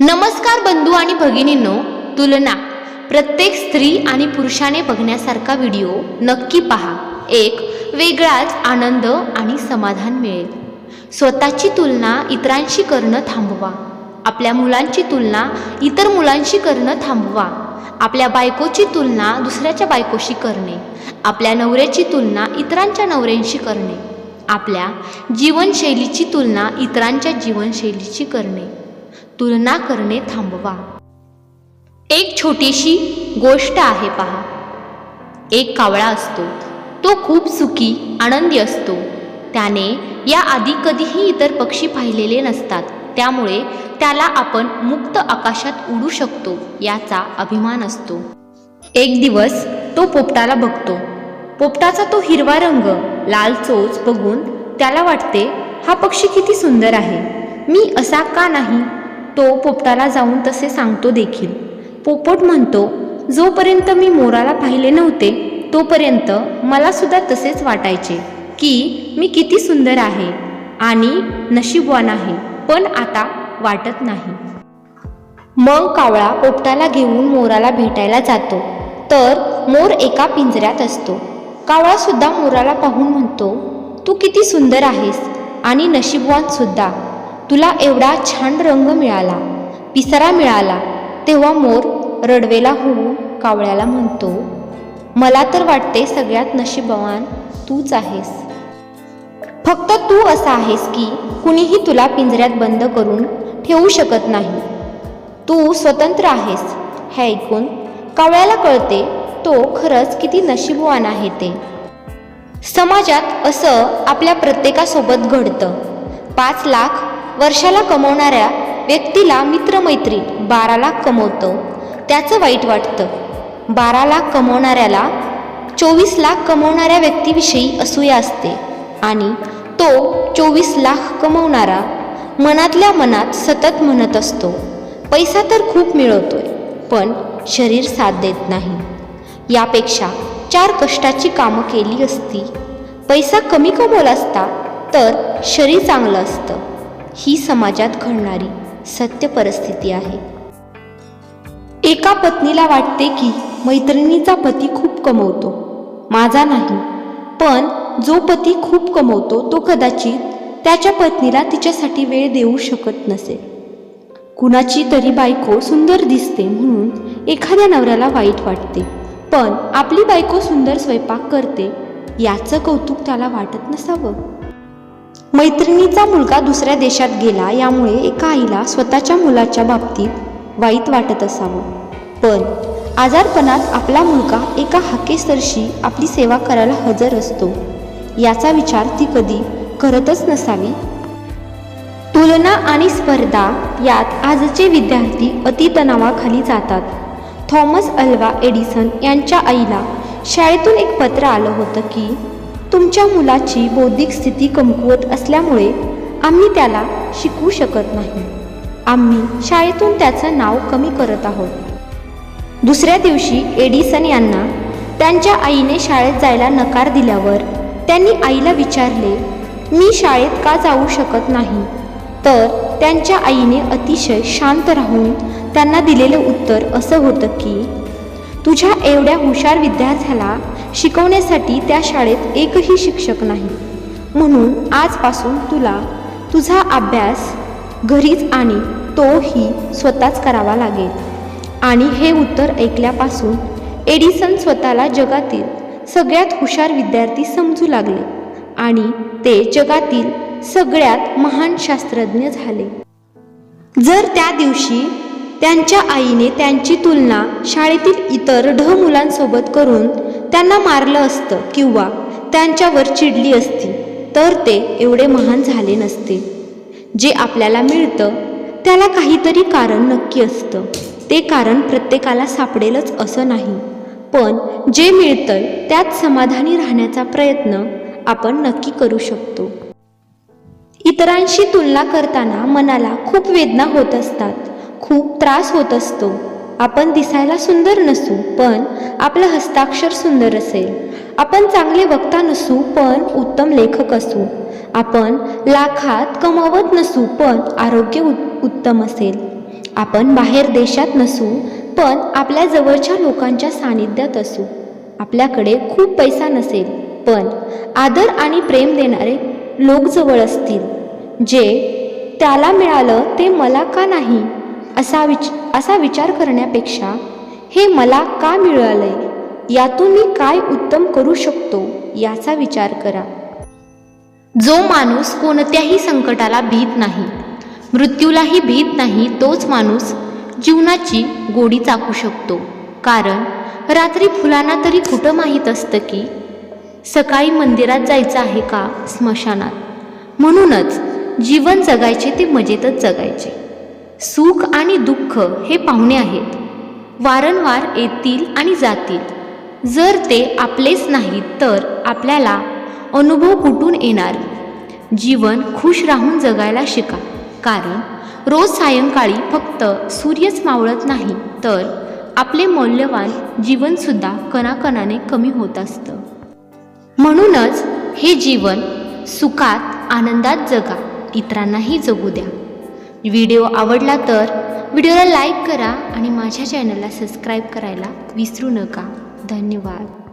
नमस्कार बंधू आणि भगिनींनो तुलना. प्रत्येक स्त्री आणि पुरुषाने बघण्यासारखा व्हिडिओ नक्की पहा. एक वेगळाच आनंद आणि समाधान मिळेल. स्वतःची तुलना इतरांशी करणं थांबवा. आपल्या मुलांची तुलना इतर मुलांशी करणं थांबवा. आपल्या बायकोची तुलना दुसऱ्याच्या बायकोशी करणे. आपल्या नवऱ्याची तुलना इतरांच्या नवऱ्यांशी करणे. आपल्या जीवनशैलीची तुलना इतरांच्या जीवनशैलीची करणे. तुलना करणे थांबवा. एक छोटीशी गोष्ट आहे पहा. एक कावळा असतो. तो खूप सुखी आनंदी असतो. त्याने या आधी कधीही इतर पक्षी पाहिलेले नसतात. त्यामुळे त्याला आपण मुक्त आकाशात उडू शकतो याचा अभिमान असतो. एक दिवस तो पोपटाला बघतो. पोपटाचा तो हिरवा रंग लाल चोच बघून त्याला वाटते हा पक्षी किती सुंदर आहे. मी असा का नाही? तो पोपटाला जाऊन तसे सांगतो देखील. पोपट म्हणतो जोपर्यंत मी मोराला पाहिले नव्हते तोपर्यंत मला सुद्धा तसेच वाटायचे की मी किती सुंदर आहे आणि नशीबवान आहे पण आता वाटत नाही. मग कावळा पोपटाला घेऊन मोराला भेटायला जातो. तर मोर एका पिंजऱ्यात असतो. कावळासुद्धा मोराला पाहून म्हणतो तू किती सुंदर आहेस आणि नशीबवानसुद्धा तुला एवढा छान रंग मिळाला पिसारा मिळाला तेव्हा मोर रडवेला होऊन कावळ्याला म्हणतो मला तर वाटते सगळ्यात नशीबवान तूच आहेस. फक्त तू असा आहेस की कुणीही तुला पिंजऱ्यात बंद करून ठेवू शकत नाही. तू स्वतंत्र आहेस हे ऐकून कावळ्याला कळते तो खरंच किती नशीबवान आहे ते. समाजात असं आपल्या प्रत्येकासोबत घडतं. पाच लाख वर्षाला कमवणाऱ्या व्यक्तीला मित्रमैत्रीण बारा लाख कमवतं. त्याचं वाईट वाटतं. बारा लाख कमवणाऱ्याला चोवीस लाख कमवणाऱ्या व्यक्तीविषयी असूया असते. आणि तो चोवीस लाख कमवणारा मनातल्या मनात सतत म्हणत असतो. पैसा तर खूप मिळवतोय पण शरीर साथ देत नाही. यापेक्षा चार कष्टाची कामं केली असती. पैसा कमी कमवला असता तर शरीर चांगलं असतं. ही समाजात घडणारी सत्य परिस्थिती आहे. एका पत्नीला वाटते की मैत्रिणीचा पती खूप कमवतो. माझा नाही. पण जो पती खूप कमवतो तो कदाचित त्याच्या पत्नीला तिच्यासाठी वेळ देऊ शकत नसेल कुणाची तरी बायको सुंदर दिसते म्हणून एखाद्या नवऱ्याला वाईट वाटते. पण आपली बायको सुंदर स्वयंपाक करते याचं कौतुक त्याला वाटत नसावं. मैत्रिणीचा मुलगा दुसऱ्या देशात गेला यामुळे एका आईला स्वतःच्या मुलाच्या बाबतीत वाईट वाटत असावं. पण आजारपणात आपला मुलगा एका हाकेसरशी आपली सेवा करायला हजर असतो याचा विचार ती कधी करतच नसावी. तुलना आणि स्पर्धा यात आजचे विद्यार्थी अतितणावाखाली जातात. थॉमस अल्वा एडिसन यांच्या आईला शाळेतून एक पत्र आलं होतं की तुमच्या मुलाची बौद्धिक स्थिती कमकुवत असल्यामुळे आम्ही त्याला शिकवू शकत नाही. आम्ही शाळेतून त्याचं नाव कमी करत आहोत. दुसऱ्या दिवशी एडिसन यांना त्यांच्या आईने शाळेत जायला नकार दिल्यावर त्यांनी आईला विचारले मी शाळेत का जाऊ शकत नाही? तर त्यांच्या आईने अतिशय शांत राहून त्यांना दिलेलं उत्तर असं होतं की तुझ्या एवढ्या हुशार विद्यार्थ्याला शिकवण्यासाठी त्या शाळेत एकही शिक्षक नाही. म्हणून आजपासून तुला तुझा अभ्यास घरीच आणि तोही स्वतःच करावा लागेल. आणि हे उत्तर ऐकल्यापासून एडिसन स्वतःला जगातील सगळ्यात हुशार विद्यार्थी समजू लागले आणि ते जगातील सगळ्यात महान शास्त्रज्ञ झाले. जर त्या दिवशी त्यांच्या आईने त्यांची तुलना शाळेतील इतर ढ मुलांसोबत करून त्यांना मारलं असतं किंवा त्यांच्यावर चिडली असती तर ते एवढे महान झाले नसते. जे आपल्याला मिळतं त्याला काहीतरी कारण नक्की असतं. ते कारण प्रत्येकाला सापडेलच असं नाही. पण जे मिळतंय त्यात समाधानी राहण्याचा प्रयत्न आपण नक्की करू शकतो. इतरांशी तुलना करताना मनाला खूप वेदना होत असतात. खूप त्रास होत असतो. आपण दिसायला सुंदर नसू पण आपलं हस्ताक्षर सुंदर असेल. आपण चांगले वक्ता नसू पण उत्तम लेखक असू. आपण लाखात कमावत नसू पण आरोग्य उत उत्तम असेल. आपण बाहेर देशात नसू पण आपल्या जवळच्या लोकांच्या सानिध्यात असू. आपल्याकडे खूप पैसा नसेल पण आदर आणि प्रेम देणारे लोक जवळ असतील. जे त्याला मिळालं ते मला का नाही? असा विच असा विचार करण्यापेक्षा हे मला का मिळालंय? यातून मी काय उत्तम करू शकतो? याचा विचार करा. जो माणूस कोणत्याही संकटाला भीत नाही मृत्यूलाही भीत नाही तोच माणूस जीवनाची गोडी चाकू शकतो. कारण रात्री फुलांना तरी कुठं माहीत असतं की सकाळी मंदिरात जायचं आहे का स्मशानात? म्हणूनच जीवन जगायचे ते मजेतच जगायचे. सुख आणि दुःख हे पाहुणे आहेत. वारंवार येतील आणि जातील. जर ते आपलेच नाहीत तर आपल्याला अनुभव कुठून येणार? जीवन खुश राहून जगायला शिका. कारण रोज सायंकाळी फक्त सूर्यच मावळत नाही तर आपले मौल्यवान जीवनसुद्धा कणाकणाने कमी होत असतं. म्हणूनच हे जीवन सुखात आनंदात जगा. इतरांनाही जगू द्या. व्हिडिओ आवडला तर व्हिडिओला लाईक करा आणि माझ्या चॅनलला सबस्क्राईब करायला विसरू नका. धन्यवाद.